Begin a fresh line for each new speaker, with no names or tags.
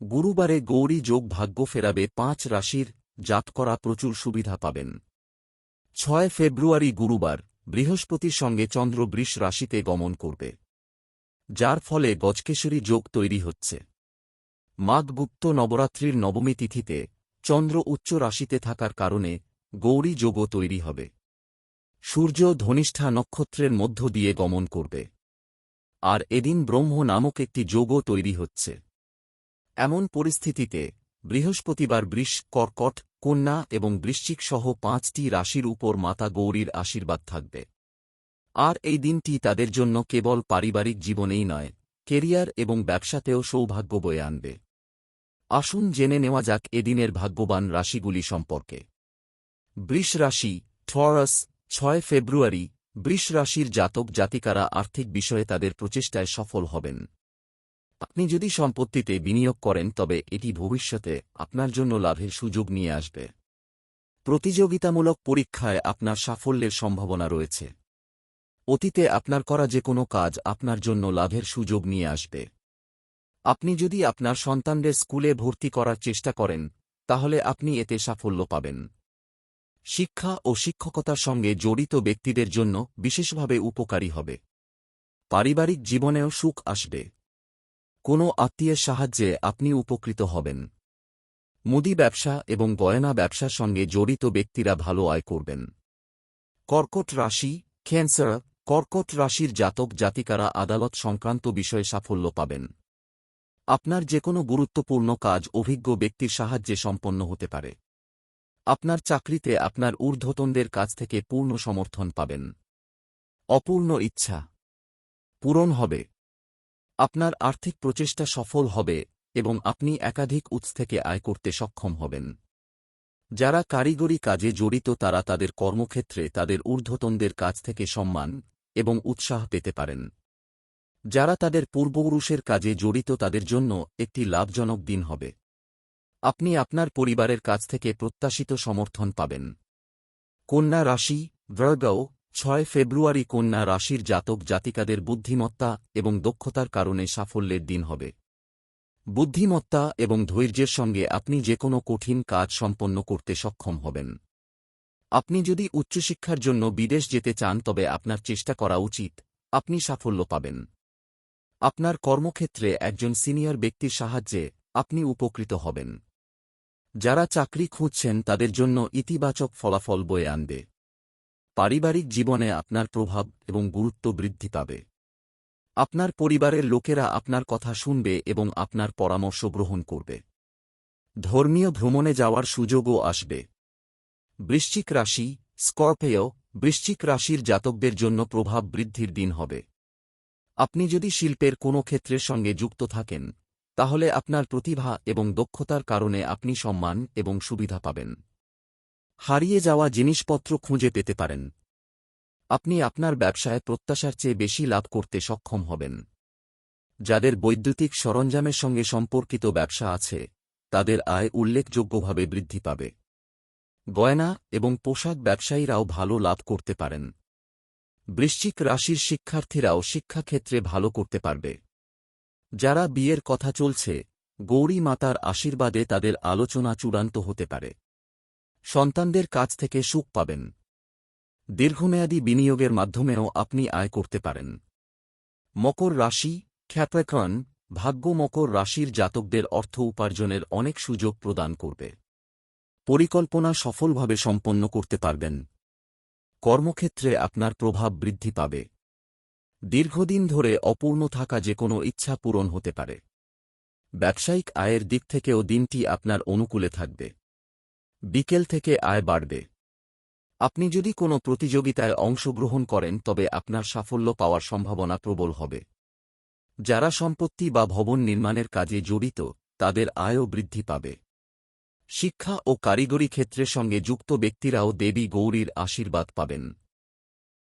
গুরুবারে গৌরী যোগ ভাগ্য ফেরাবে পাঁচ রাশির জাত করা প্রচুর সুবিধা পাবেন। ছয় ফেব্রুয়ারি গুরুবার, বৃহস্পতির সঙ্গে চন্দ্র বৃষ রাশিতে গমন করবে। যার ফলে গজকেশরী যোগ তৈরি হচ্ছে। মাঘগুপ্ত নবরাত্রির নবমী তিথিতে চন্দ্র উচ্চ রাশিতে থাকার কারণে গৌরী যোগও তৈরি হবে। সূর্য ধনিষ্ঠা নক্ষত্রের মধ্য দিয়ে গমন করবে। আর এদিন ব্রহ্ম নামক একটি যোগও তৈরি হচ্ছে। এমন পরিস্থিতিতে বৃহস্পতিবার বৃষ, কর্কট, কন্যা এবং বৃশ্চিক সহ পাঁচটি রাশির উপর মাতা গৌরীর আশীর্বাদ থাকবে। আর এই দিনটি তাদের জন্য কেবল পারিবারিক জীবনেই নয়, কেরিয়ার এবং ব্যবসাতেও সৌভাগ্য বয়ে আনবে। আসুন জেনে নেওয়া যাক এদিনের ভাগ্যবান রাশিগুলি সম্পর্কে। বৃষ রাশি ঠরাস ছয় ফেব্রুয়ারি, বৃষ রাশির জাতক জাতিকারা আর্থিক বিষয়ে তাদের প্রচেষ্টায় সফল হবেন। আপনি যদি সম্পত্তিতে বিনিয়োগ করেন, তবে এটি ভবিষ্যতে আপনার জন্য লাভের সুযোগ নিয়ে আসবে। প্রতিযোগিতামূলক পরীক্ষায় আপনার সাফল্যের সম্ভাবনা রয়েছে। অতীতে আপনার করা যে কোনো কাজ আপনার জন্য লাভের সুযোগ নিয়ে আসবে। আপনি যদি আপনার সন্তানদের স্কুলে ভর্তি করার চেষ্টা করেন, তাহলে আপনি এতে সাফল্য পাবেন। শিক্ষা ও শিক্ষকতার সঙ্গে জড়িত ব্যক্তিদের জন্য বিশেষভাবে উপকারী হবে। পারিবারিক জীবনেও সুখ আসবে। কোনো আত্মীয়ের সাহায্যে আপনি উপকৃত হবেন। মুদি ব্যবসা এবং গয়না ব্যবসার সঙ্গে জড়িত ব্যক্তিরা ভালো আয় করবেন। কর্কট রাশি, ক্যান্সার, কর্কট রাশির জাতক জাতিকারা আদালত সংক্রান্ত বিষয়ে সাফল্য পাবেন। আপনার যে কোনো গুরুত্বপূর্ণ কাজ অভিজ্ঞ ব্যক্তির সাহায্যে সম্পন্ন হতে পারে। আপনার চাকরিতে আপনার ঊর্ধ্বতনদের কাছ থেকে পূর্ণ সমর্থন পাবেন। অপূর্ণ ইচ্ছা। পূরণ হবে। আপনার আর্থিক প্রচেষ্টা সফল হবে এবং আপনি একাধিক উৎস থেকে আয় করতে সক্ষম হবেন। যারা কারিগরি কাজে জড়িত তারা তাদের কর্মক্ষেত্রে তাদের ঊর্ধ্বতনদের কাছ থেকে সম্মান এবং উৎসাহ পেতে পারেন। যারা তাদের পূর্বপুরুষের কাজে জড়িত তাদের জন্য একটি লাভজনক দিন হবে। আপনি আপনার পরিবারের কাছ থেকে প্রত্যাশিত সমর্থন পাবেন। কন্যা রাশি ব্রগাও ছয় ফেব্রুয়ারি কন্যা রাশির জাতক জাতিকাদের বুদ্ধিমত্তা এবং দক্ষতার কারণে সাফল্যের দিন হবে। বুদ্ধিমত্তা এবং ধৈর্যের সঙ্গে আপনি যে কোনো কঠিন কাজ সম্পন্ন করতে সক্ষম হবেন। আপনি যদি উচ্চশিক্ষার জন্য বিদেশ যেতে চান তবে আপনার চেষ্টা করা উচিত, আপনি সাফল্য পাবেন। আপনার কর্মক্ষেত্রে একজন সিনিয়র ব্যক্তির সাহায্যে আপনি উপকৃত হবেন। যারা চাকরি খুঁজছেন তাদের জন্য ইতিবাচক ফলাফল বয়ে আনবে। পারিবারিক জীবনে আপনার প্রভাব এবং গুরুত্ব বৃদ্ধি পাবে। আপনার পরিবারের লোকেরা আপনার কথা শুনবে এবং আপনার পরামর্শ গ্রহণ করবে। ধর্মীয় ভ্রমণে যাওয়ার সুযোগও আসবে। বৃশ্চিক রাশি স্কর্পেয় বৃশ্চিক রাশির জাতকদের জন্য প্রভাব বৃদ্ধির দিন হবে। আপনি যদি শিল্পের কোনো ক্ষেত্রের সঙ্গে যুক্ত থাকেন, তাহলে আপনার প্রতিভা এবং দক্ষতার কারণে আপনি সম্মান এবং সুবিধা পাবেন। হারিয়ে যাওয়া জিনিসপত্র খুঁজে পেতে পারেন। আপনি আপনার ব্যবসায় প্রত্যাশার চেয়ে বেশি লাভ করতে সক্ষম হবেন। যাদের বৈদ্যুতিক সরঞ্জামের সঙ্গে সম্পর্কিত ব্যবসা আছে, তাদের আয় উল্লেখযোগ্যভাবে বৃদ্ধি পাবে। গয়না এবং পোশাক ব্যবসায়ীরাও ভালো লাভ করতে পারেন। বৃশ্চিক রাশির শিক্ষার্থীরাও শিক্ষাক্ষেত্রে ভালো করতে পারবে। যারা বিয়ের কথা চলছে, গৌরী মাতার আশীর্বাদে তাদের আলোচনা চূড়ান্ত হতে পারে। সন্তানদের কাছ থেকে সুখ পাবেন। দীর্ঘমেয়াদী বিনিয়োগের মাধ্যমেও আপনি আয় করতে পারেন। মকর রাশি খ্যাপ্যাকন ভাগ্য মকর রাশির জাতকদের অর্থ উপার্জনের অনেক সুযোগ প্রদান করবে। পরিকল্পনা সফলভাবে সম্পন্ন করতে পারবেন। কর্মক্ষেত্রে আপনার প্রভাব বৃদ্ধি পাবে। দীর্ঘদিন ধরে অপূর্ণ থাকা যে কোনো ইচ্ছা পূরণ হতে পারে। ব্যবসায়িক আয়ের দিক থেকেও দিনটি আপনার অনুকূলে থাকবে। বিকেল থেকে আয় বাড়বে। আপনি যদি কোনো প্রতিযোগিতায় অংশগ্রহণ করেন, তবে আপনার সাফল্য পাওয়ার সম্ভাবনা প্রবল হবে। যারা সম্পত্তি বা ভবন নির্মাণের কাজে জড়িত, তাদের আয়ও বৃদ্ধি পাবে। শিক্ষা ও কারিগরি ক্ষেত্রের সঙ্গে যুক্ত ব্যক্তিরাও দেবী গৌরীর আশীর্বাদ পাবেন।